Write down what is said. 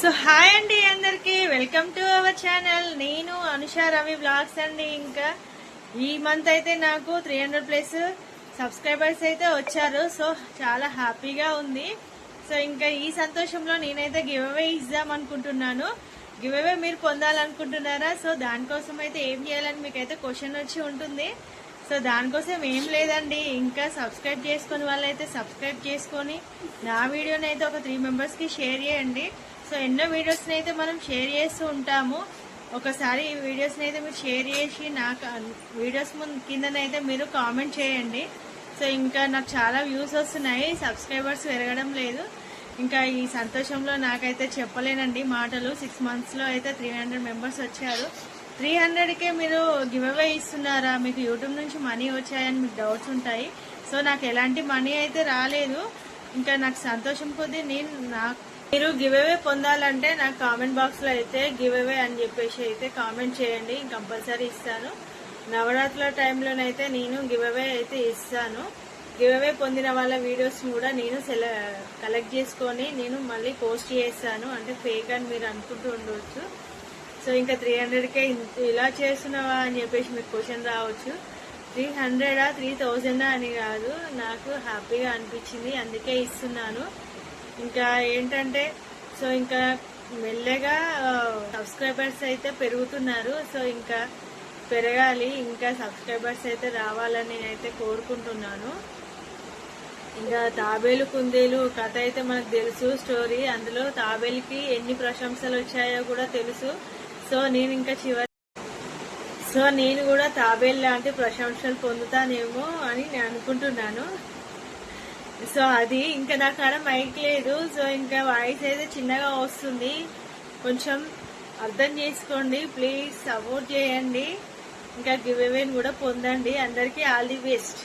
So hi అండి అందరికి. Welcome to our channel నేను అనుష రవి బ్లాగ్స్ అండి ఇంకా. ఈ మంత్ అయితే నాకు త్రీ హండ్రెడ్ ప్లస్ సబ్స్క్రైబర్స్ అయితే వచ్చారు. సో చాలా హ్యాపీగా ఉంది. సో ఇంకా ఈ సంతోషంలో నేనైతే గివ్ అవే ఇద్దాం అనుకుంటున్నాను. గివ్ అవే మీరు పొందాలనుకుంటున్నారా? సో దానికోసం అయితే ఏం చేయాలని మీకైతే క్వశ్చన్ వచ్చి ఉంటుంది. సో దానికోసం ఏం లేదండి. ఇంకా సబ్స్క్రైబ్ చేసుకుని వాళ్ళైతే సబ్స్క్రైబ్ చేసుకొని నా వీడియోని అయితే ఒక త్రీ మెంబర్స్కి షేర్ చేయండి. సో ఎన్నో వీడియోస్ని అయితే మనం షేర్ చేస్తూ ఉంటాము. ఒకసారి ఈ వీడియోస్ని అయితే మీరు షేర్ చేసి నాకు వీడియోస్ ముందు కిందనైతే మీరు కామెంట్ చేయండి. సో ఇంకా నాకు చాలా వ్యూస్ వస్తున్నాయి. సబ్స్క్రైబర్స్ పెరగడం లేదు. ఇంకా ఈ సంతోషంలో నాకైతే చెప్పలేనండి మాటలు. సిక్స్ మంత్స్లో అయితే త్రీ హండ్రెడ్ మెంబర్స్ వచ్చారు. త్రీ హండ్రెడ్కే మీరు గివ్ అవే ఇస్తున్నారా? మీకు యూట్యూబ్ నుంచి మనీ వచ్చాయని మీకు డౌట్స్ ఉంటాయి. సో నాకు ఎలాంటి మనీ అయితే రాలేదు. ఇంకా నాకు సంతోషం కొద్దీ నేను నాకు మీరు గివ్ అవే పొందాలంటే నాకు కామెంట్ బాక్స్లో అయితే గివ్ అవే అని చెప్పేసి అయితే కామెంట్ చేయండి. కంపల్సరీ ఇస్తాను. నవరాత్రుల టైంలోనైతే నేను గివ్ అవే అయితే ఇస్తాను. గివ్ అవే పొందిన వాళ్ళ వీడియోస్ కూడా నేను సెల కలెక్ట్ చేసుకొని నేను మళ్ళీ పోస్ట్ చేస్తాను. అంటే ఫేక్ అని మీరు అనుకుంటూ ఉండవచ్చు సో ఇంకా త్రీ హండ్రెడ్కే ఇలా చేస్తున్నావా అని చెప్పేసి మీకు క్వశ్చన్ రావచ్చు. త్రీ హండ్రెడా త్రీ థౌజండా అని కాదు. నాకు హ్యాపీగా అనిపించింది. అందుకే ఇస్తున్నాను. ఇంకా ఏంటంటే సో ఇంకా మెల్లగా సబ్స్క్రైబర్స్ అయితే పెరుగుతున్నారు. సో ఇంకా పెరగాలి. ఇంకా సబ్స్క్రైబర్స్ అయితే రావాలని నేనైతే కోరుకుంటున్నాను. ఇంకా తాబేలు కుందేలు కథ అయితే మనకు తెలుసు స్టోరీ. అందులో తాబేలుకి ఎన్ని ప్రశంసలు వచ్చాయో కూడా తెలుసు. సో నేను ఇంకా చివరి సో నేను కూడా తాబేల్ లాంటి ప్రశంసలు పొందుతానేమో అని నేను అనుకుంటున్నాను. సో అది ఇంకా నా కాడ మైక్ లేదు. సో ఇంకా వాయిస్ అయితే చిన్నగా వస్తుంది. కొంచెం అర్థం చేసుకోండి. ప్లీజ్ సపోర్ట్ చేయండి. ఇంకా గివ్ అవేని కూడా పొందండి. అందరికీ ఆల్ ది బెస్ట్.